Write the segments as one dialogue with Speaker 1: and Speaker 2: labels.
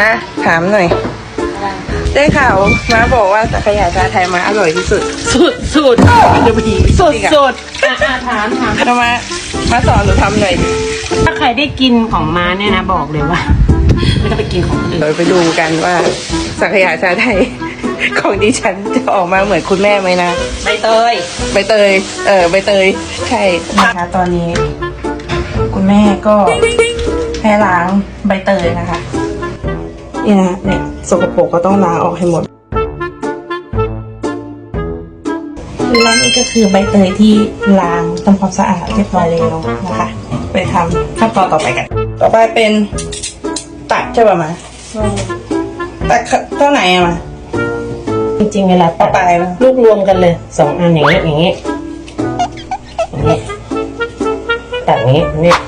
Speaker 1: อะถามหน่อย ได้ข่าวมาบอกว่าสังขยาชาไทยมาอร่อยที่สุด
Speaker 2: สุดสุด
Speaker 1: จะมี
Speaker 2: สุดสุดอะอะถามถาม
Speaker 1: ทำไมา มาสอนหนูทำหน่อยดิ
Speaker 2: ถ้าใครได้กินของม้าเนี่ยนะบอกเลยว่า ไม่ต้องไปกินของคนอื่น
Speaker 1: เดี๋ยวไปดูกันว่าสังขยาชาไทย ของดิฉันจะออกมาเหมือนคุณแม่ไหมนะ
Speaker 2: ใบเตย
Speaker 1: ใบเตย เออใบเตย ใช่นะคะตอนนี้ คุณแม่ก็ให้ล้างใบเตยนะคะ นี่นะเนี่ยสกปรกก็ต้องล้างออกให้หมดและนี่ก็คือใบเตยที่ล้างทำความสะอาดเรียบร้อยแล้วนะคะ ไปทำขั้นตอนต่อไปกัน ต่อไปเป็นตักใช่ป่ะมาตักเท่าไหร่อะมา
Speaker 2: จริงๆเวลาตัด
Speaker 1: เอาไปนะ
Speaker 2: ลูกรวมกันเลยสองอันอย่างเงี้ยอย่างเงี้ยอย่างเงี้ยตัดอย่างเงี้ยเนี่ย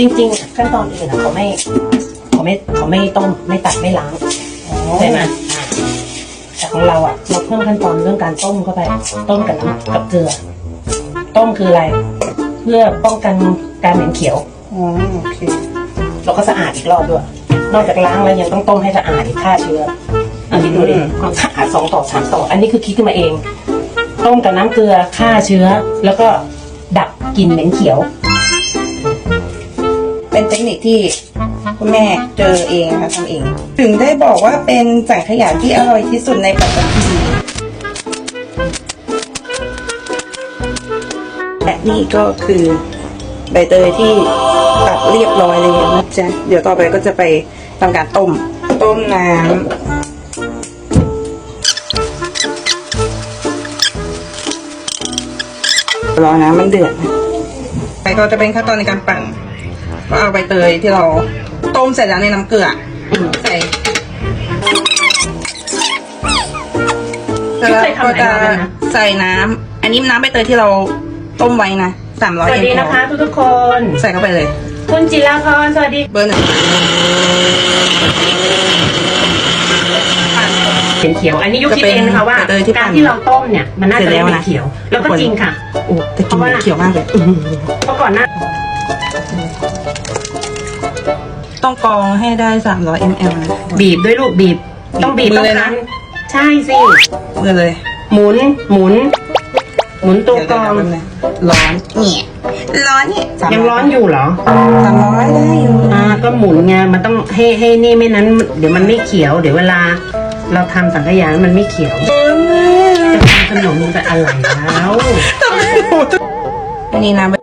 Speaker 2: จริงๆขั้นตอนอื่นอะเขาไม่เขาไม่เขาไม่ต้มไม่ตัดไม่ล้างใช่ไหมแต่ของเราอะเราเพิ่มขั้นตอนเรื่องการต้มเข้าไป ต้มกับน้ำกับเกลือ ต้มคืออะไร เพื่อป้องกันการเหม็นเขียว
Speaker 1: อ๋อโอเค
Speaker 2: เราก็สะอาดอีกรอบด้วย นอกจากล้างแล้วยังต้องต้มให้สะอาดอีกฆ่าเชื้ออันนี้ดูดิความสะอาดสองต่อสามต่อ อันนี้คือคิดขึ้นมาเอง ต้มกับน้ำเกลือฆ่าเชื้อ แล้วก็ดับกลิ่นเหม็นเขียว
Speaker 1: เป็นเทคนิคที่คุณแม่เจอเองนะคะทำเอง ถึงได้บอกว่าเป็นสังขยาที่อร่อยที่สุดในปัตตภีและนี่ก็คือใบเตยที่ตัดเรียบร้อยเลยนะจ๊ะ เดี๋ยวต่อไปก็จะไปทำการต้ม ต้มน้ำรอน้ำมันเดือดนะไปก็จะเป็นขั้นตอนในการปั่น ก็เอาใบเตยที่เราต้มเสร็จแล้วในน้ำเกลืออใส่แล้วก็จะใส่น้ำอันนี้น้ำใบเตยที่เราต้มไว้นะสามร้อย
Speaker 2: สวัส
Speaker 1: เอ็
Speaker 2: ดี
Speaker 1: ม
Speaker 2: นะคะทุกทุกๆคน
Speaker 1: ใส่เข้าไปเลย
Speaker 2: คุณจิราพรสวัสดี
Speaker 1: เบอร์หนึ่ง
Speaker 2: เขียวเขียวๆอันนี้ยุคคิดเองนะคะว่า
Speaker 1: จะเป็นใบเตยที่ปั่
Speaker 2: กานรที่เราต้มเนี่ยมันน่าจะ
Speaker 1: เสร็จแล้ว
Speaker 2: ไม่
Speaker 1: นะ
Speaker 2: เขียว แล้วก็จริงค่ะ
Speaker 1: โอ้แต่กลินมันเขียวมากเลย
Speaker 2: เพราะก่อนหน้า
Speaker 1: ต้องกรองให้ได้สามร้อยมลนะ
Speaker 2: บีบด้วยลูกบีบ ต้องบีบ
Speaker 1: มือ
Speaker 2: ต้อง
Speaker 1: เลยนะ
Speaker 2: คั้นใช่สิ
Speaker 1: เมื่อเลย
Speaker 2: หมุนหมุน หมุนตัว
Speaker 1: เดี๋ยว
Speaker 2: กรอง
Speaker 1: เดี๋ยวแป๊บนึงร้อนเนี่ยร้อนเนี่ย
Speaker 2: ยังร้อนอยู่เหรอ
Speaker 1: สามร้อยได้อยู่
Speaker 2: อ่าก็หมุนไงมันต้องให้ให้นี่ไม่นั้น เดี๋ยวมันไม่เขียว เดี๋ยวเวลา เราทำสังขยาแล้วมันไม่เขียวจะทำขนมมันจะอะไรแล้ว
Speaker 1: อันนี้นะ